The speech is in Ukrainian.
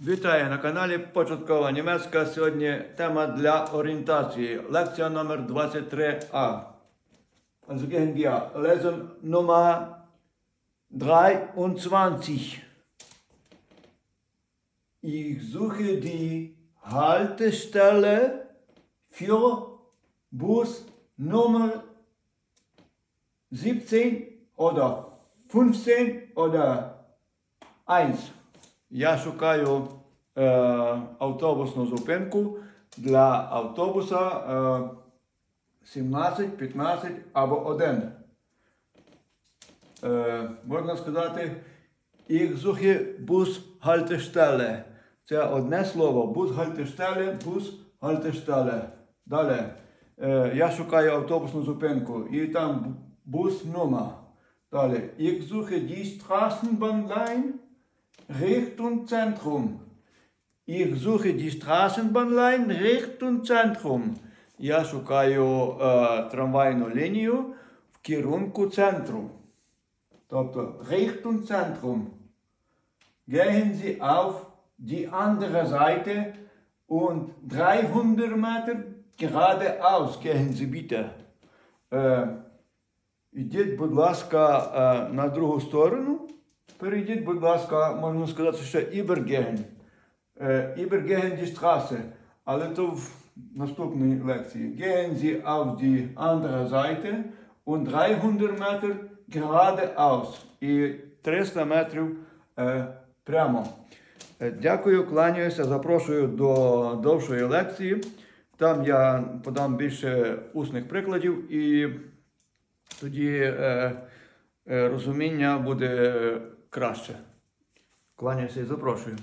Вітаю на каналі Початкова німецька. Сьогодні тема для орієнтації. Лекція номер 23а. Also gehen wir Lesson Nummer 23. Ich suche die Haltestelle für Bus Nummer 17 oder 15 oder 1. Я шукаю е, автобусну зупинку для автобуса е, 17, 15 або 1. Е, можна сказати, ich suche Bushaltestelle. Це одне слово. Bushaltestelle, Bushaltestelle. Далі. Е, я шукаю автобусну зупинку. І там бус номер. Далі. Ich suche die Straßenbahnline Richtung Zentrum. Ich suche die Straßenbahnline Richtung Zentrum. Я шукаю е, трамвайну лінію в керунку центру. Тобто Richtung Zentrum. Gehen Sie auf die andere Seite und 300 Meter geradeaus gehen Sie bitte. Е, ідіть, будь ласка, е, на другу сторону. Перейдіть, будь ласка, можна сказати, що Übergehen. Е, Übergehen die Straße. Але то в наступній лекції. Gehen Sie auf die andere Seite und 300 Meter geradeaus. І 300 метрів е, прямо. Е, Дякую, кланяюся, запрошую до довшої лекції. Там я подам більше усних прикладів і тоді розуміння буде краще. Кланяюся і запрошую.